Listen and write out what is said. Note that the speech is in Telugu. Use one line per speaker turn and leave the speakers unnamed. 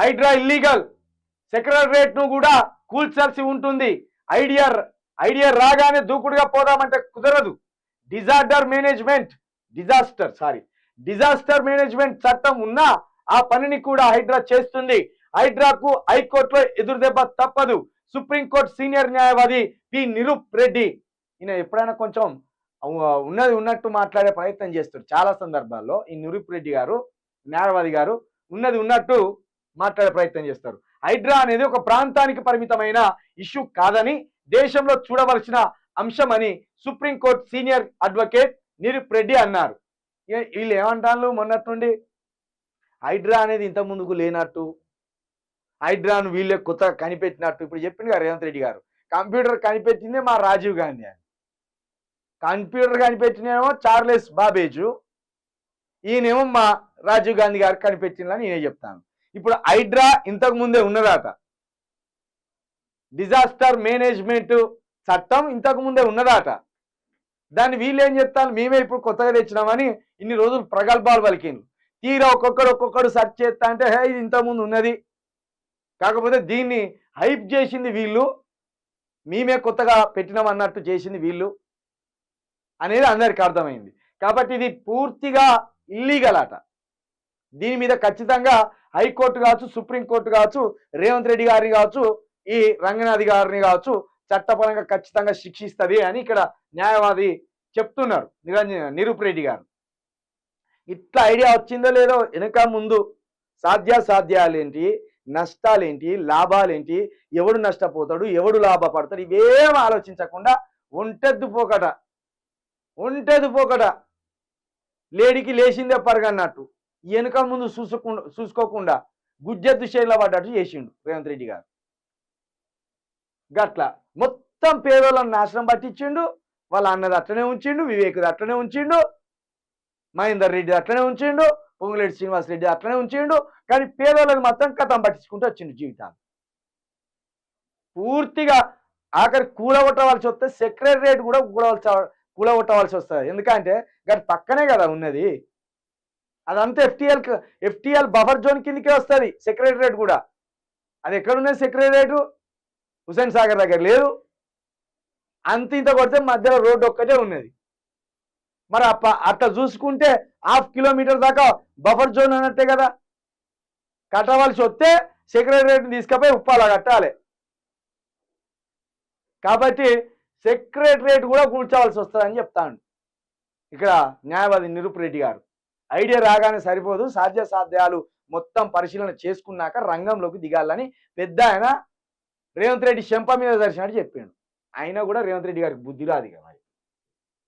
హైడ్రా ఇల్లీగల్. సెక్రటరేట్ను కూడా కూల్చాల్సి ఉంటుంది. ఐడియా ఐడియా రాగానే దూకుడుగా పోదామంటే కుదరదు. Disorder management disaster sorry disaster management చట్టం ఉన్నా ఆ పనిని కూడా హైడ్రా చేస్తుంది. హైడ్రాకు హైకోర్టులో ఎదురుదెబ్బ తప్పదు. సుప్రీంకోర్టు సీనియర్ న్యాయవాది పి. నిరూప్ రెడ్డి. ఈయన ఎప్పుడైనా కొంచెం ఉన్నది ఉన్నట్టు మాట్లాడే ప్రయత్నం చేస్తారు. చాలా సందర్భాల్లో ఈ నిరూప్ రెడ్డి గారు న్యాయవాది గారు ఉన్నది ఉన్నట్టు మాట్లాడే ప్రయత్నం చేస్తారు. హైడ్రా అనేది ఒక ప్రాంతానికి పరిమితమైన ఇష్యూ కాదని దేశంలో చూడవలసిన అంశం అని supreme court senior advocate Nirup Reddy అన్నారు. వీళ్ళు ఏమంటారు మొన్నటి నుండి? హైడ్రా అనేది ఇంత ముందుకు లేనట్టు హైడ్రాను వీళ్ళే కొత్తగా కనిపెట్టినట్టు ఇప్పుడు చెప్పింది కదా రేవంత్ రెడ్డి గారు. కంప్యూటర్ కనిపెట్టిందే మా రాజీవ్ గాంధీ అని. కంప్యూటర్ కనిపెట్టినేమో చార్లెస్ బాబేజు ఈయనేమో మా రాజీవ్ గాంధీ గారు కనిపెట్టిందని నేనే చెప్తాను. ఇప్పుడు హైడ్రా ఇంతకు ముందే ఉన్నదాట. డిజాస్టర్ మేనేజ్మెంట్ చట్టం ఇంతకు ముందే ఉన్నదాట. దాన్ని వీళ్ళు ఏం చెప్తాను మేమే ఇప్పుడు కొత్తగా తెచ్చినామని ఇన్ని రోజులు ప్రగల్భాలు పలికింది తీరా ఒక్కొక్కడు ఒక్కొక్కడు సెర్చ్ చేస్తా అంటే హే ఇది ఇంతకుముందు ఉన్నది. కాకపోతే దీన్ని హైప్ చేసింది వీళ్ళు. మేమే కొత్తగా పెట్టినాం అన్నట్టు చేసింది వీళ్ళు అనేది అందరికి అర్థమైంది. కాబట్టి ఇది పూర్తిగా ఇల్లీగల్ అట దీని మీద ఖచ్చితంగా హైకోర్టు కావచ్చు సుప్రీంకోర్టు కావచ్చు రేవంత్ రెడ్డి గారిని కావచ్చు ఈ రంగనాథ్ గారిని కావచ్చు చట్టపరంగా ఖచ్చితంగా శిక్షిస్తుంది అని ఇక్కడ న్యాయవాది చెప్తున్నారు నిరంజన్ నిరూప్ రెడ్డి గారు. ఇట్లా ఐడియా వచ్చిందో లేదో వెనక ముందు సాధ్యాసాధ్యాలేంటి నష్టాలేంటి లాభాలేంటి ఎవడు నష్టపోతాడు ఎవడు లాభపడతాడు ఇవేం ఆలోచించకుండా ఒంటెద్దు పోకట ఒంటెద్దు పోకట. లేడికి లేచిందే పరగన్నట్టు. వెనుక ముందు చూసుకుండా చూసుకోకుండా గుజ్జెద్దు శైలిలో పడ్డట్టు చేసిండు రేవంత్ రెడ్డి గారు. గట్ల మొత్తం పేదోళ్ళని నాశనం పట్టించిండు వాళ్ళ అన్నది అట్లనే ఉంచిండు వివేకుది అట్లనే ఉంచిండు మహేందర్ రెడ్డి అట్లనే ఉంచిండు పొంగులేటి శ్రీనివాస్ రెడ్డి అట్లనే ఉంచిండు కానీ పేదోళ్ళని మాత్రం కథం పట్టించుకుంటూ వచ్చిండు జీవితాన్ని పూర్తిగా ఆఖరి కూలగొట్టవలసి వస్తే సెక్రటరేట్ కూడా కూలవలసి కూలగొట్టవలసి వస్తుంది. ఎందుకంటే గట్ పక్కనే కదా ఉన్నది. అదంతా ఎఫ్టీఎల్ ఎఫ్టీఎల్ బఫర్ జోన్ కిందకే వస్తుంది సెక్రటరేట్ కూడా. అది ఎక్కడున్నది సెక్రటరేటు హుసేన్ సాగర్ దగ్గర లేదు. అంత ఇంత కొడితే మధ్యలో రోడ్డు ఒక్కటే ఉన్నది. మరి అప్ప అట్లా చూసుకుంటే హాఫ్ కిలోమీటర్ దాకా బఫర్ జోన్ అన్నట్టే కదా. కట్టవలసి వస్తే సెక్రటరేట్ని తీసుకుపోయి ఉప్పాల కట్టాలి. కాబట్టి సెక్రటరేట్ కూడా కూర్చోవలసి వస్తుందని చెప్తాను ఇక్కడ న్యాయవాది నిరూప్ రెడ్డి గారు. ఐడియా రాగానే సరిపోదు సాధ్య సాధ్యాలు మొత్తం పరిశీలన చేసుకున్నాక రంగంలోకి దిగాలని పెద్ద ఆయన రేవంత్ రెడ్డి శంప మీద దర్శనాడు చెప్పిండు. అయినా కూడా రేవంత్ రెడ్డి గారికి బుద్ధి రాదు కదా